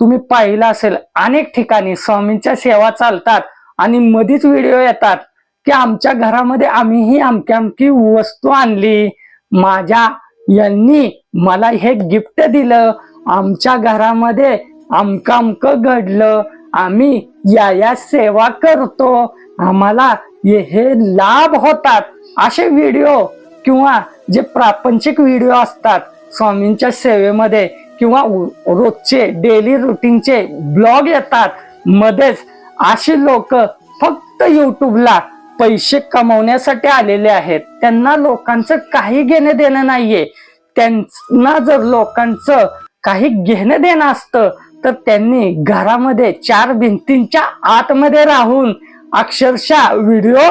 तुम्ही पाहिलं असेल अनेक ठिकाणी स्वामींच्या सेवा चालतात आणि मधीच व्हिडिओ येतात की आमच्या घरामध्ये आम्हीही अमकी अमकी वस्तू आणली. माझ्या यांनी मला हे गिफ्ट दिलं. आमच्या घरामध्ये अमक घडलं. आम्ही या या सेवा करतो. आम्हाला हे हे लाभ होतात. असे व्हिडिओ किंवा जे प्रापंचिक व्हिडिओ असतात स्वामींच्या सेवेमध्ये किंवा रोजचे डेली रुटीनचे ब्लॉग येतात. मध्येच अशी लोक फक्त युट्यूबला पैसे कमवण्यासाठी आलेले आहेत. त्यांना लोकांचं काही घेणं देणं नाहीये. त्यांना जर लोकांचं काही घेणं देणं असतं तर त्यांनी घरामध्ये चार भिंतींच्या आतमध्ये राहून अक्षरशः व्हिडिओ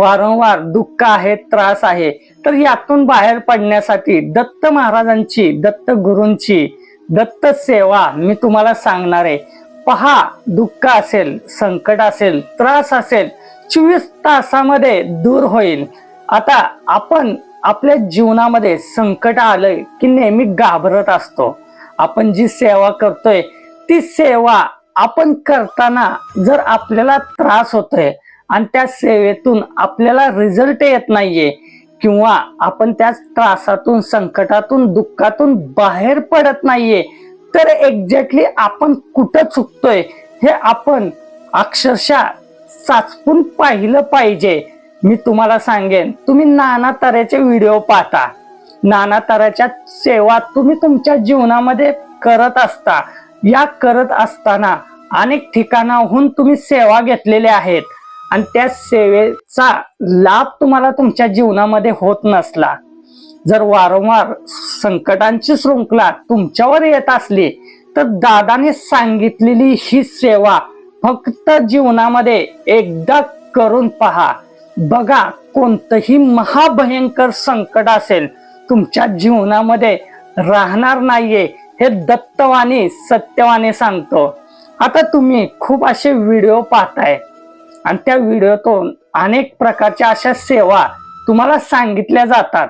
वारंवार दुःख आहे त्रास आहे तर यातून बाहेर पडण्यासाठी दत्त महाराजांची दत्त गुरूंची दत्त सेवा मी तुम्हाला सांगणार आहे. पहा दुःख असेल संकट असेल त्रास असेल चोवीस तासामध्ये दूर होईल. आता आपण आपल्या जीवनामध्ये संकट आलंय की नेहमी घाबरत असतो. आपण जी सेवा करतोय ती सेवा आपण करताना जर आपल्याला त्रास होतोय आणि त्या सेवेतून आपल्याला रिझल्ट येत नाहीये. किंवा आपण त्या त्रासातून संकटातून दुःखातून बाहेर पडत नाहीये. तर एक्झॅक्टली आपण कुठं चुकतोय हे आपण अक्षरशः साचपून पाहिलं पाहिजे. मी तुम्हाला सांगेन तुम्ही नाना तऱ्हेचे व्हिडिओ पाहता. नाना तऱ्हेच्या सेवा तुम्ही तुमच्या जीवनामध्ये करत असता. या करत असताना अनेक ठिकाणाहून तुम्ही सेवा घेतलेल्या आहेत. आणि त्या सेवेचा लाभ तुम्हाला तुमच्या जीवनामध्ये होत नसला जर वारंवार संकटांची शृंखला तुमच्यावर येत असली तर दादाने सांगितलेली ही सेवा फक्त जीवनामध्ये एकदा करून पहा. बघा कोणतंही महाभयंकर संकट असेल तुमच्या जीवनामध्ये राहणार नाहीये हे दत्तवाणी सत्यवाने सांगतो. आता तुम्ही खूप असे व्हिडिओ पाहताय. आणि त्या व्हिडिओतून अनेक प्रकारच्या अशा सेवा तुम्हाला सांगितल्या जातात.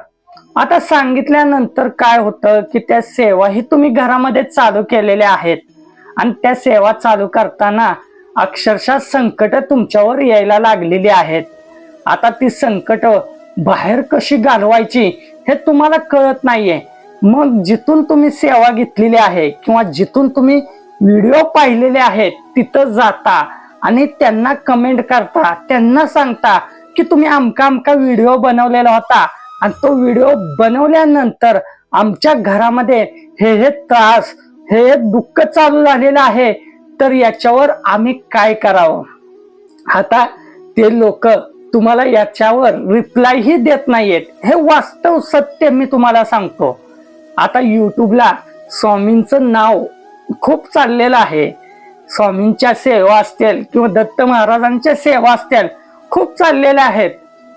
आता सांगितल्यानंतर काय होतं की त्या सेवा ही तुम्ही घरामध्ये चालू केलेल्या आहेत. आणि त्या सेवा चालू करताना अक्षरशः संकट तुमच्यावर यायला लागलेली आहेत. आता ती संकट बाहेर कशी घालवायची हे तुम्हाला कळत नाहीये. मग जिथून तुम्ही सेवा घेतलेली आहे किंवा जिथून तुम्ही व्हिडिओ पाहिलेले आहेत तिथं जाता. आणि त्यांना कमेंट करता त्यांना सांगता की तुम्ही आमका आमका व्हिडिओ बनवलेला होता. आणि तो व्हिडिओ बनवल्यानंतर आमच्या घरामध्ये हे हे त्रास हे हे दुःख चालू झालेलं आहे. तर याच्यावर आम्ही काय करावं? आता ते लोक तुम्हाला याच्यावर रिप्लायही देत नाहीयेत. हे वास्तव सत्य मी तुम्हाला सांगतो. आता युट्यूबला स्वामींचं नाव खूप चाललेलं आहे. स्वामींच्या सेवा असतील किंवा दत्त महाराजांच्या सेवा असतील खूप चाललेल्या आहेत.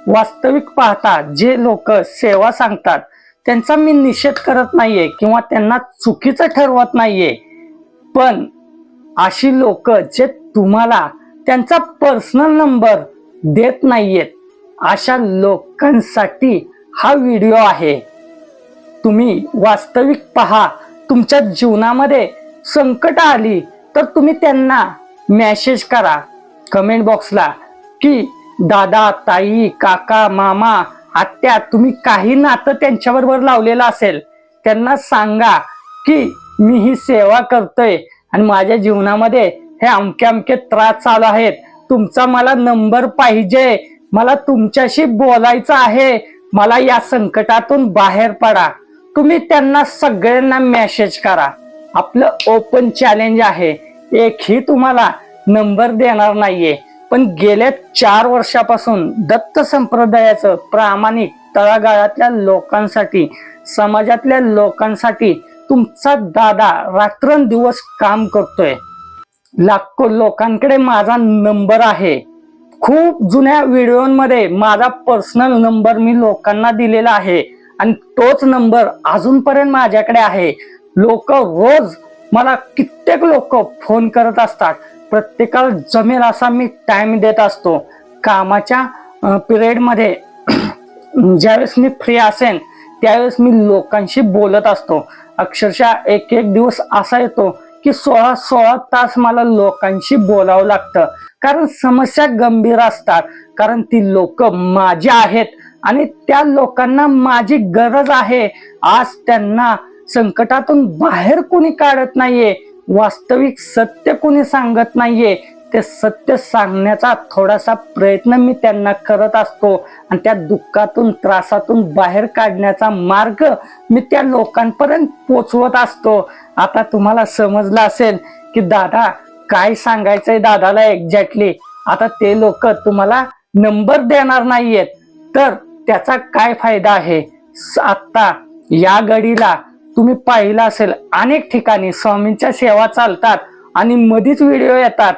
वास्तविक पाहता जे लोक सेवा सांगतात त्यांचा मी निषेध करत नाहीये किंवा त्यांना चुकीचं ठरवत नाहीये. पण अशी लोक जे तुम्हाला त्यांचा पर्सनल नंबर देत नाहीयेत अशा लोकांसाठी हा व्हिडिओ आहे. तुम्ही वास्तविक पहा तुमच्या जीवनामध्ये संकट आली तर तुम्ही त्यांना मेसेज करा कमेंट बॉक्सला की दादा ताई काका मामा आत्या तुम्ही काही नातं त्यांच्याबरोबर लावलेलं असेल त्यांना सांगा की मी ही सेवा करतोय आणि माझ्या जीवनामध्ये हे अमके अमके त्रास चालू आहेत. तुमचा मला नंबर पाहिजे मला तुमच्याशी बोलायचं आहे मला या संकटातून बाहेर पडा. तुम्ही त्यांना सगळ्यांना मेसेज करा. आपलं ओपन चॅलेंज आहे. एकही तुम्हाला नंबर देणार नाहीये. पण गेल्या चार वर्षापासून दत्त संप्रदायाचं प्रामाणिक तळागाळातल्या लोकांसाठी समाजातल्या लोकांसाठी तुमचा दादा रात्रंदिवस काम करतोय. लाखो लोकांकडे माझा नंबर आहे. खूप जुन्या व्हिडिओमध्ये माझा पर्सनल नंबर मी लोकांना दिलेला आहे. आणि तोच नंबर अजूनपर्यंत माझ्याकडे आहे. लोक रोज मला कित्येक लोक फोन करत असतात. प्रत्येकाला जमेल असा मी टाइम देत असतो. कामाच्या पिरियडमध्ये ज्यावेळेस मी फ्री असेन त्यावेळेस मी लोकांशी बोलत असतो. अक्षरशः एक एक दिवस असा येतो की सोळा सोळा तास मला लोकांशी बोलावं लागतं. कारण समस्या गंभीर असतात. कारण ती लोक माझी आहेत आणि त्या लोकांना माझी गरज आहे. आज त्यांना संकटातून बाहेर कोणी काढत नाहीये वास्तविक सत्य कोणी सांगत नाहीये ते सत्य सांगण्याचा थोडासा प्रयत्न मी त्यांना करत असतो. आणि त्या दुःखातून त्रासातून बाहेर काढण्याचा मार्ग मी त्या लोकांपर्यंत पोचवत असतो. आता तुम्हाला समजलं असेल की दादा काय सांगायचंय दादाला एक्झॅक्टली आता ते लोक तुम्हाला नंबर देणार नाहीयेत. तर त्याचा काय फायदा आहे? आत्ता या घडीला तुम्ही पाहिलं असेल अनेक ठिकाणी स्वामींच्या सेवा चालतात आणि मधीच व्हिडिओ येतात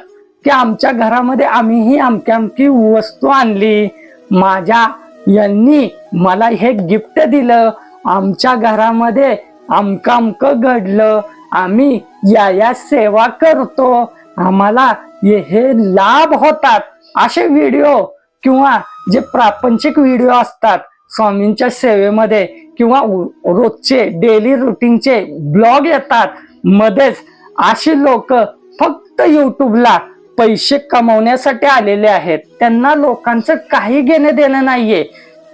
की आमच्या घरामध्ये आम्हीही अमकी वस्तू आणली. माझ्या यांनी मला हे गिफ्ट दिलं. आमच्या घरामध्ये अमकं घडलं. आम्ही या या सेवा करतो. आम्हाला हे लाभ होतात. असे व्हिडिओ किंवा जे प्रापंचिक व्हिडिओ असतात स्वामींच्या सेवेमध्ये किंवा रोजचे डेली रुटीनचे ब्लॉग येतात. मध्येच अशी लोक फक्त युट्यूबला पैसे कमवण्यासाठी आलेले आहेत. त्यांना लोकांचं काही घेणं देणं नाहीये.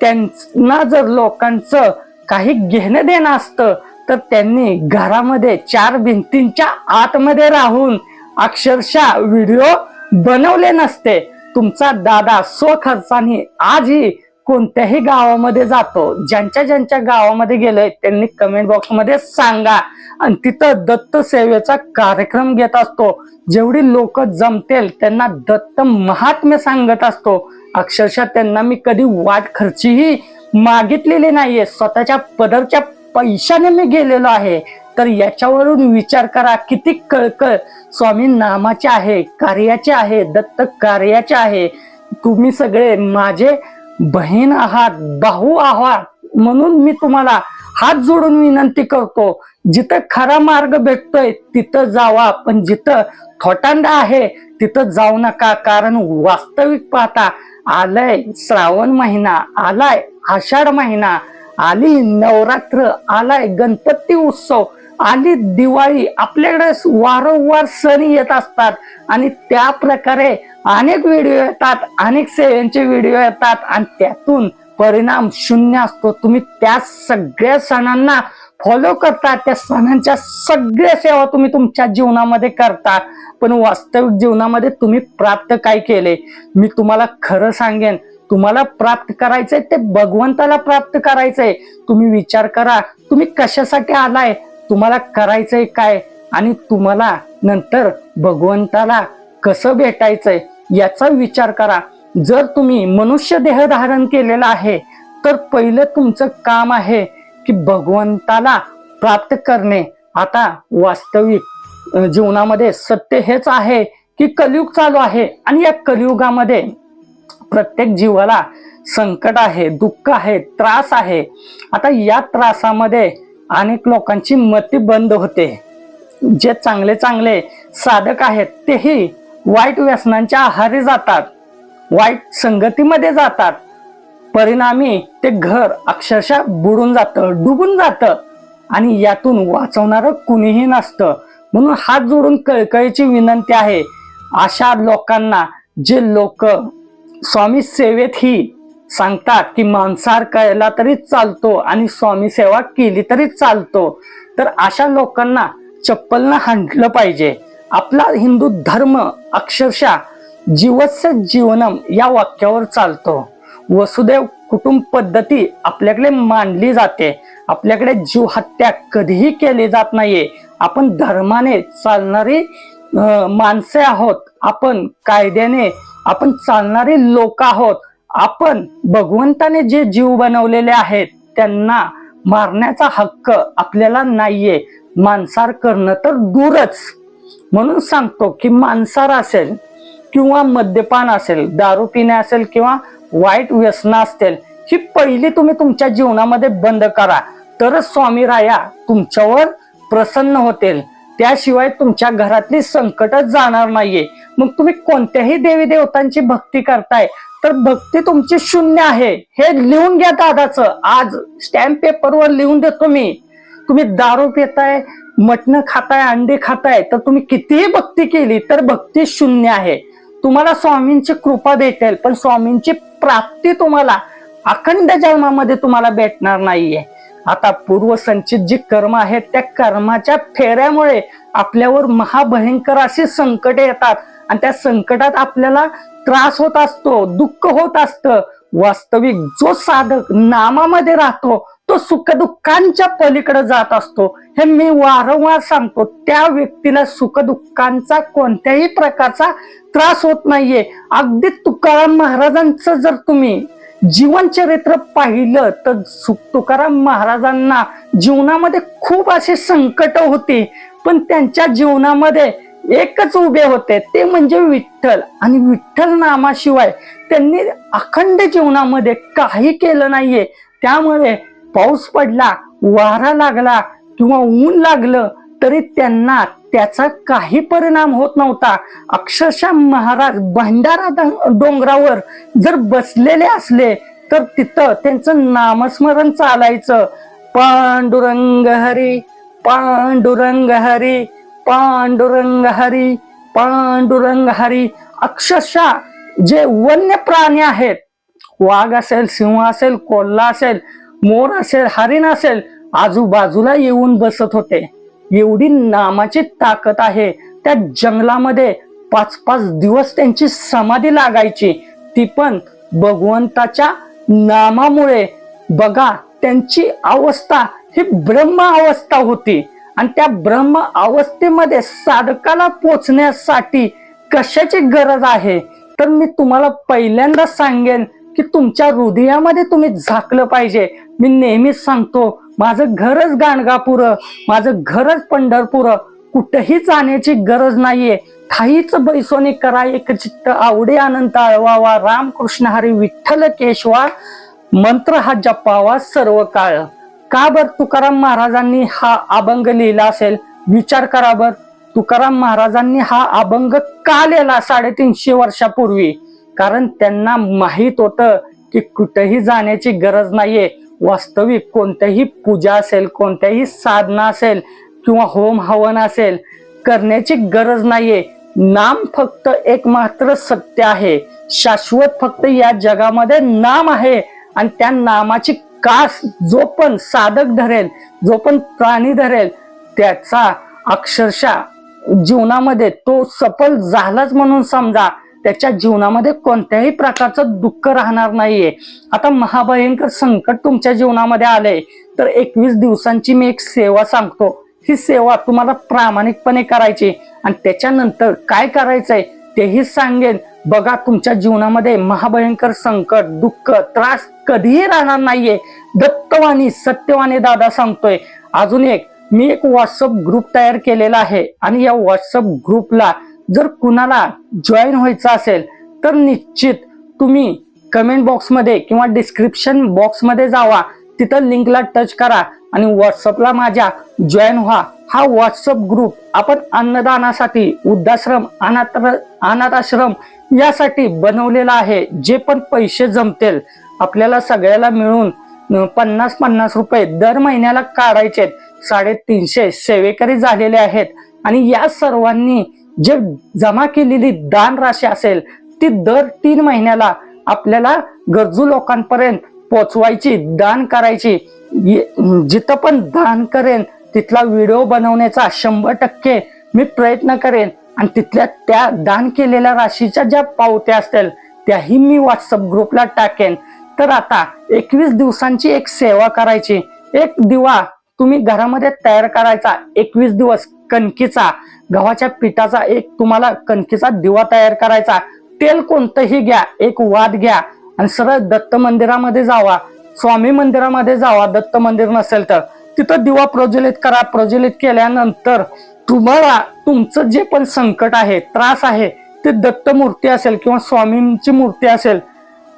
त्यांना जर लोकांचं काही घेणं देणं असतं तर त्यांनी घरामध्ये चार भिंतींच्या आतमध्ये राहून अक्षरशः व्हिडिओ बनवले नसते. तुमचा दादा स्वखर्चाने आजही कोणत्याही गावामध्ये जातो ज्यांच्या ज्यांच्या गावामध्ये गेलोय त्यांनी कमेंट बॉक्समध्ये सांगा. आणि तिथं दत्त सेवेचा कार्यक्रम घेत असतो. जेवढी लोक जमतील त्यांना दत्त महात्म्य सांगत असतो. अक्षरशः त्यांना मी कधी वाट खर्चीही मागितलेली नाहीये. स्वतःच्या पदरच्या पैशाने मी गेलेलो आहे. तर याच्यावरून विचार करा किती कळकळ. स्वामी नामाचे आहे कार्याचे आहे दत्त कार्याचे आहे. तुम्ही सगळे माझे बहीण आहात भाऊ आहात म्हणून मी तुम्हाला हात जोडून विनंती करतो जिथं खरा मार्ग भेटतोय तिथं जावा पण जिथं थोटांडा आहे तिथं जाऊ नका कारण वास्तविक पाहता आलाय श्रावण महिना आलाय आषाढ महिना आली नवरात्र आलाय गणपती उत्सव आली दिवाळी आपल्याकडे वारंवार सण येत असतात. आणि त्या प्रकारे अनेक व्हिडिओ येतात अनेक सेवेंचे व्हिडिओ येतात. आणि त्यातून परिणाम शून्य असतो. तुम्ही त्या सगळ्या सणांना फॉलो करता. त्या सणांच्या सगळ्या सेवा तुम्ही तुमच्या जीवनामध्ये करता. पण वास्तविक जीवनामध्ये तुम्ही प्राप्त काय केले? मी तुम्हाला खरं सांगेन. तुम्हाला प्राप्त करायचंय ते भगवंताला प्राप्त करायचंय. तुम्ही विचार करा तुम्ही कशासाठी आलाय? तुम्हाला करायचंय काय? आणि तुम्हाला नंतर भगवंताला कसं भेटायचंय याचा विचार करा. जर तुम्ही मनुष्य देह धारण केलेला आहे तर पहिलं तुमचं काम आहे की भगवंताला प्राप्त करणे. आता वास्तविक जीवनामध्ये सत्य हेच आहे की कलियुग चालू आहे आणि या कलियुगामध्ये प्रत्येक जीवाला संकट आहे दुःख आहे त्रास आहे. आता या त्रासामध्ये अनेक लोकांची मते बंद होते. जे चांगले चांगले साधक आहेत तेही वाईट व्यसनांच्या आहारी जातात वाईट संगतीमध्ये जातात. परिणामी ते घर अक्षरशः बुडून जातं डुबून जातं आणि यातून वाचवणारं कुणीही नसतं. म्हणून हात जोडून कळकळीची विनंती आहे अशा लोकांना जे लोक स्वामी सेवेत ही सांगतात की मांसाहार केला तरी चालतो आणि स्वामी सेवा केली तरी चालतो. तर अशा लोकांना चप्पलनं हांडलं पाहिजे. आपला हिंदू धर्म अक्षरशः जीवस्य जीवनम या वाक्यावर चालतो. वसुदेव कुटुंब पद्धती आपल्याकडे मांडली जाते. आपल्याकडे जीव हत्या कधीही केली जात नाहीये. आपण धर्माने चालणारी माणसे आहोत. आपण कायद्याने आपण चालणारी लोक आहोत. आपण भगवंताने जे जीव बनवलेले आहेत त्यांना मारण्याचा हक्क आपल्याला नाहीये. मांसार करणं तर दूरच. म्हणून सांगतो की मांसार असेल किंवा मद्यपान असेल दारू पिणे असेल किंवा वाईट व्यसना असतील ही पहिली तुम्ही तुमच्या जीवनामध्ये बंद करा. तरच स्वामी राया तुमच्यावर प्रसन्न होतील. त्याशिवाय तुमच्या घरातली संकट जाणार नाहीये. मग तुम्ही कोणत्याही देवी देवतांची भक्ती करताय तर भक्ती तुमची शून्य आहे. हे लिहून घ्या दादाचं. आज स्टॅम्प पेपरवर लिहून देतो मी. तुम्ही दारू पिताय मटण खाताय अंडे खाताय तर तुम्ही कितीही भक्ती केली तर भक्ती शून्य आहे. तुम्हाला स्वामींची कृपा भेटेल पण स्वामींची प्राप्ती तुम्हाला अखंड जन्मामध्ये तुम्हाला भेटणार नाहीये. आता पूर्वसंचित जी कर्म आहेत त्या कर्माच्या फेऱ्यामुळे आपल्यावर महाभयंकर अशी संकटे येतात. आणि त्या संकटात आपल्याला त्रास होत असतो दुःख होत असतं. वास्तविक जो साधक नामामध्ये राहतो तो सुखदुःखांच्या पलीकडे जात असतो. हे मी वारंवार सांगतो त्या व्यक्तीला सुखदुःखांचा कोणत्याही प्रकारचा त्रास होत नाहीये. अगदी तुकाराम महाराजांचं जर तुम्ही जीवनचरित्र पाहिलं तर सुख तुकाराम महाराजांना जीवनामध्ये खूप असे संकट होते. पण त्यांच्या जीवनामध्ये एकच उभे होते ते म्हणजे विठ्ठल. आणि विठ्ठल नामाशिवाय त्यांनी अखंड जीवनामध्ये काही केलं नाहीये. त्यामुळे पाऊस पडला वारा लागला किंवा ऊन लागलं तरी त्यांना त्याचा काही परिणाम होत नव्हता. अक्षरशः महाराज भंडारा डोंगरावर जर बसलेले असले तर तिथं त्यांचं नामस्मरण चालायचं. पांडुरंग हरी पांडुरंग हरी पांडुरंग हरी पांडुरंग हरी. अक्षरशः जे वन्य प्राणी आहेत वाघ असेल सिंह असेल कोल्हा असेल मोर असेल हरिण असेल आजूबाजूला येऊन बसत होते. एवढी नामाची ताकद आहे. त्या जंगलामध्ये पाच पाच दिवस त्यांची समाधी लागायची. ती पण भगवंताच्या नामामुळे. बघा त्यांची अवस्था ही ब्रह्म अवस्था होती. आणि त्या ब्रह्म अवस्थेमध्ये साधकाला पोचण्यासाठी कशाची गरज आहे? तर मी तुम्हाला पहिल्यांदा सांगेन की तुमच्या हृदयामध्ये तुम्ही झाकलं पाहिजे. मी नेहमीच सांगतो माझं घरच गाणगापूर माझं घरच पंढरपूर कुठेही जाण्याची गरज नाहीये. ठाईच बैसोनी करा एक चित्त आवडे आनंद आळवावा. रामकृष्ण हरी विठ्ठल केशवा. मंत्र हा जपावा सर्व काळ का बर तुकाराम महाराजांनी हा अभंग लिहिला असेल? विचार करा बर. तुकाराम महाराजांनी हा अभंग का लिहिला साडेतीनशे वर्षापूर्वी? कारण त्यांना माहीत होतं की कुठेही जाण्याची गरज नाहीये. वास्तविक कोणत्याही पूजा असेल कोणत्याही साधना असेल किंवा होम हवन असेल करण्याची गरज नाहीये. नाम फक्त एक मात्र सत्य आहे. शाश्वत फक्त या जगामध्ये नाम आहे. आणि त्या नामाची कास जो पण साधक धरेल जो पण प्राणी धरेल त्याचा अक्षरशः जीवनामध्ये तो सफल झालाच म्हणून समजा त्याच्या जीवनामध्ये कोणत्याही प्रकारचं दुःख राहणार नाहीये. आता महाभयंकर संकट तुमच्या जीवनामध्ये आले तर एकवीस दिवसांची मी एक सेवा सांगतो. ही सेवा तुम्हाला प्रामाणिकपणे करायची आणि त्याच्यानंतर काय करायचंय? तेही सांगेन बघा तुमच्या जीवनामध्ये महाभयंकर संकट दुःख त्रास कधीही राहणार नाहीये. दत्तवाणी सत्यवाणी दादा सांगतोय अजून एक मी एक व्हॉट्सअप ग्रुप तयार केलेला आहे आणि या व्हॉट्सअप ग्रुपला जर कुणाला जॉईन व्हायचं असेल तर निश्चित तुम्ही कमेंट बॉक्समध्ये किंवा डिस्क्रिप्शन बॉक्समध्ये जावा. तिथं लिंकला टच करा आणि व्हॉट्सअपला माझ्या जॉईन व्हा. हा व्हॉट्सअप ग्रुप आपण अन्नदानासाठी वृद्धाश्रम अनाथ अनाथाश्रम यासाठी बनवलेला आहे. जे पण पैसे जमतील आपल्याला सगळ्याला मिळून पन्नास पन्नास रुपये दर महिन्याला काढायचे साडेतीनशे सेवेकरी झालेले आहेत. आणि या सर्वांनी जे जमा केलेली दान राशी असेल ती दर तीन महिन्याला आपल्याला गरजू लोकांपर्यंत पोचवायची दान करायची. ये- जिथं पण दान करेन तिथला व्हिडिओ बनवण्याचा शंभर टक्के मी प्रयत्न करेन. आणि तिथल्या त्या दान केलेल्या राशीच्या ज्या पावत्या असतील त्याही मी व्हॉट्सअप ग्रुपला टाकेन. तर आता एकवीस दिवसांची एक सेवा करायची. एक दिवा तुम्ही घरामध्ये तयार करायचा एकवीस दिवस कणकीचा. गव्हाच्या पिठाचा एक तुम्हाला कणकीचा दिवा तयार करायचा. तेल कोणतंही घ्या एक वाद घ्या. आणि सरळ दत्त मंदिरामध्ये जावा स्वामी मंदिरामध्ये जावा दत्त मंदिर नसेल तर. तिथं दिवा प्रज्वलित करा प्रज्वलित केल्यानंतर तुम्हाला तुमचं जे पण संकट आहे त्रास आहे ते दत्त मूर्ती असेल किंवा स्वामींची मूर्ती असेल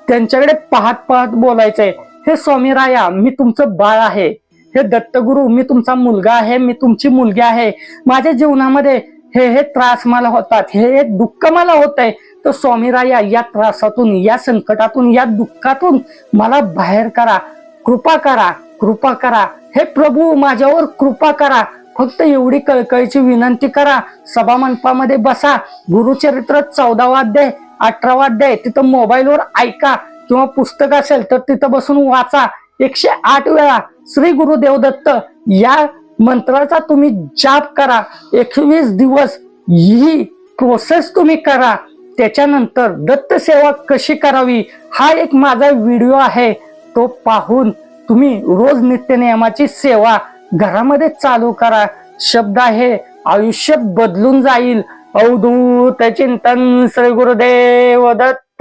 त्यांच्याकडे पाहत पाहत बोलायचंय हे स्वामी राया मी तुमचं बाळ आहे. हे दत्तगुरु मी तुमचा मुलगा आहे मी तुमची मुलगी आहे. माझ्या जीवनामध्ये हे हे त्रास मला होतात हे हे दुःख मला होत आहे तर स्वामीराया या त्रासातून या संकटातून या दुःखातून मला बाहेर करा. कृपा करा कृपा करा. हे प्रभू माझ्यावर कृपा करा. फक्त एवढी कळकळीची विनंती करा. सभा मंडपामध्ये बसा. गुरुचरित्र चौदावा अध्याय अठरावा अध्याय तिथं मोबाईलवर ऐका. किंवा पुस्तक असेल तर तिथं बसून वाचा. एकशे आठ वेळा श्री गुरुदेव दत्त या मंत्राचा तुम्ही जाप करा एकवीस दिवस ही प्रोसेस तुम्ही करा. त्याच्यानंतर दत्तसेवा कशी करावी हा एक माझा व्हिडिओ आहे. तो पाहून तुम्ही रोज नित्यनियमाची सेवा घरामध्ये चालू करा. शब्द आहे आयुष्य बदलून जाईल. अवधूत चिंतन श्री गुरुदेव दत्त